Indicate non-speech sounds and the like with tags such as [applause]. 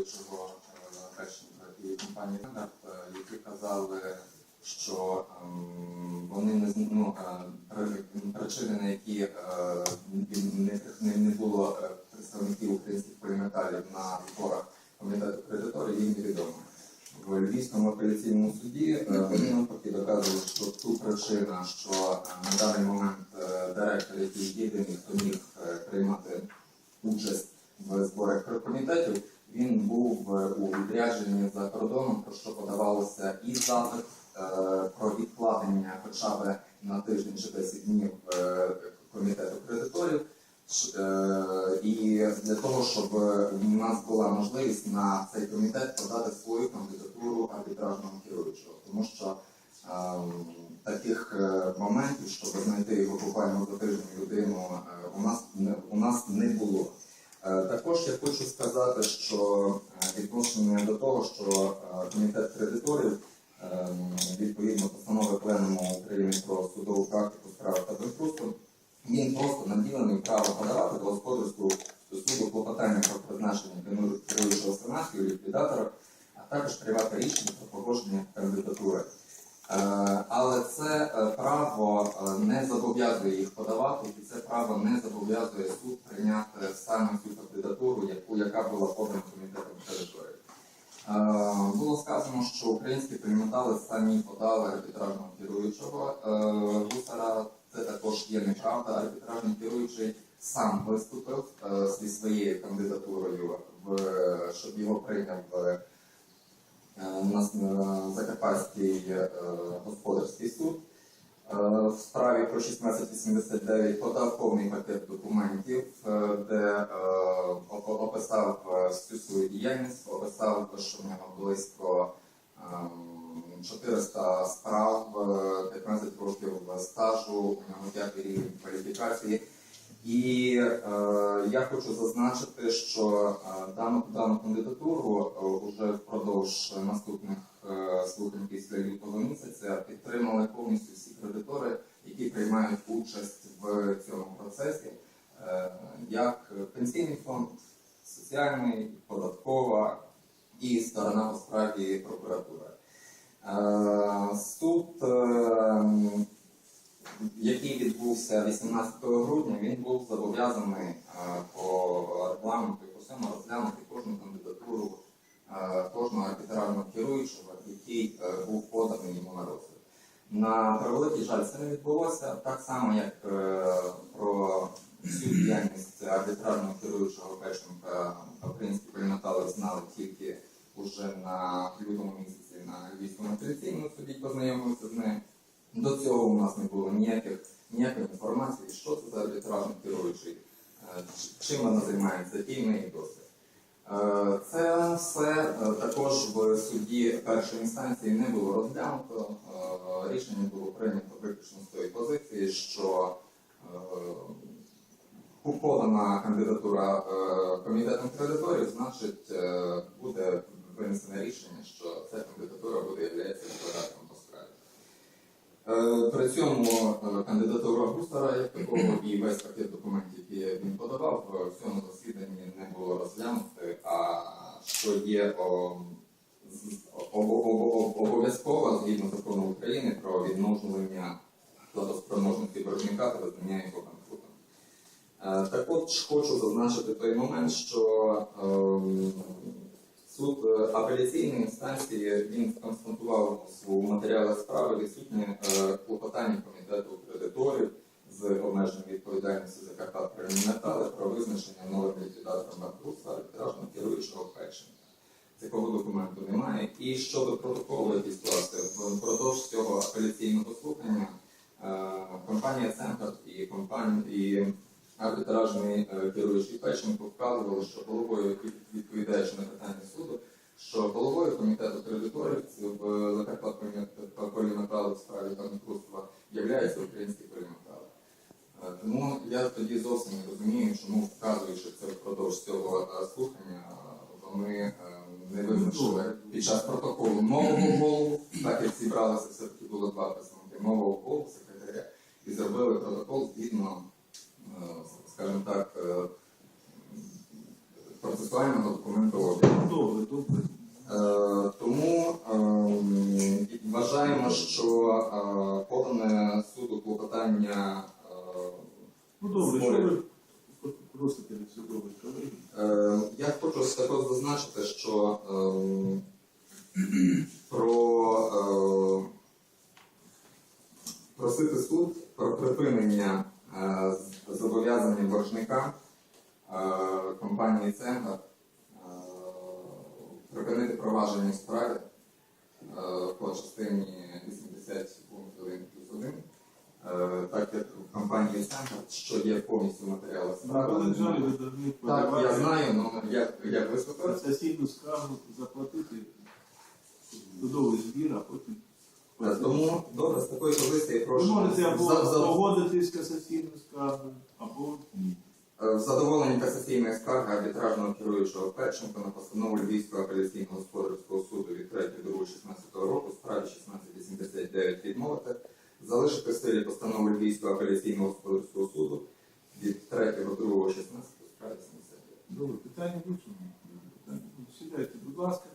керуючого Печенка і компанії е, які казали, що ем, вони не ну, е, причини, на які е, не, не, було е, представників українських поліметалів на зборах комітету кредиторів, їм невідомо. В Львівському апеляційному суді е, вони навпаки доказували, що ту причина, що е, на даний момент е, директор, який єдиний, хто міг е, приймати участь в зборах комітетів, він був е, у відрядженні за кордоном, про що подавалося і запит е, про відкладення хоча б на тиждень чи 10 днів е, комітету кредиторів. Е, І для того, щоб у нас була можливість на цей комітет подати свою кандидатуру арбітражного керуючого, тому що ем, таких моментів, щоб знайти його буквально за тиждень людину, у нас не у нас не було. Також я хочу сказати, що відношення до того, що комітет кредиторів відповідно постанови Пленуму України про судову практику справи та банкрутство, він просто наділений право подавати до господарського суду клопотання про призначення керуючого санацію, ліквідатора, а також приймати рішення про погодження кандидатури. Е, Але це е, право е, не зобов'язує їх подавати, і це право не зобов'язує суд прийняти саме цю кандидатуру, яка була подана комітетом території. Е, Було сказано, що українські поліметали самі подали арбітражного керуючого е, гусара. Це також є неправда. Арбітражний керуючий сам виступив е, зі своєю кандидатурою, щоб його прийняв на Закарпатський господарський суд. Е, В справі про 1689 подав повний пакет документів, е, де е, описав всю свою діяльність, описав, що в нього близько ем, 400 справ, е, 15 років стажу, у нього п'ятий рівень кваліфікації. І е, я хочу зазначити, що дану, дану кандидатуру е, уже впродовж наступних слухань після лютого місяця підтримали повністю всі кредитори, які приймають участь в цьому процесі, е, як пенсійний фонд, соціальний, податкова і сторона по справі прокуратура. Е, Суд е, який відбувся 18 грудня, він був зобов'язаний по регламенту і по всьому розглянути кожну кандидатуру кожного арбітражного керуючого, який е, був поданий йому на розгляд. На превеликий жаль, це не відбулося так само, як е, про всю діяльність арбітражного керуючого Печенка українські поліметали знали тільки уже на лютому місяці на Львівському апеляційному суді познайомилися з ним. До цього у нас не було ніяких, ніякої інформації, що це за арбітражний керуючий, е, чим вона займається, який неї досвід. Е, Це все е, також в суді першої інстанції не було розглянуто. Е, Рішення було прийнято виключно з тої позиції, що подана кандидатура комітетом кредиторів, значить буде винесене рішення, що ця кандидатура буде являється відкладателем по справі. При цьому кандидатура Густара як такого і весь пакет документів, які він подавав, в цьому засіданні не було розглянути, а що є обов'язково згідно закону України про відновлення платоспроможності боржника та визнання його банкрутом. Е, Так от хочу зазначити той момент, що ем, суд е, апеляційної інстанції він констатував у матеріалах справи відсутнє е, клопотання комітету кредиторів з обмеженою відповідальністю за Карпат Метали про визначення новим ліквідатором банкрутства арбітражного керуючого Печенка. Такого документу немає. І щодо протоколу, який склався впродовж цього апеляційного слухання, е, компанія Центр і компанія і арбітражний е, керуючий Печенко вказували, що головою відповідаючи на питання суду, що головою комітету кредиторів в Закарпат поліметалу в справі банкрутства є українські поліметали. Тому я тоді зовсім не розумію, чому вказуючи це впродовж цього е, слухання, вони е, не визначили під час протоколу нового голову, так як зібралися все-таки було два представники нового голову секретаря, і зробили протокол згідно, е, скажімо так, процесуального документу обігу. Добре, також, також зазначити, що ем, [clears throat] про е, просити суд про припинення е, зобов'язання боржника е, компанії Центр е, припинити провадження в справі е, по частині 80 пункт 1 плюс 1, е, так як в компанії Центр, що є повністю матеріали справи. Повинні Так, я знаю, але як, як виступив. касаційну скаргу, заплатити судовий збір, а потім. Е, Тому добре, з такої позиції Ви прошу можете або за- за- погодитись з касаційною скаргою, або ні. е, в задоволенні касаційної скарги арбітражного керуючого Печенко на постанову Львівського апеляційного суду від 3.2.16 року в справі 1689 відмовити, залишити в постанову апеляційного господарського суду від 3.2.16 в справі 79. Добре, питання. Ну, Сідайте, будь ласка,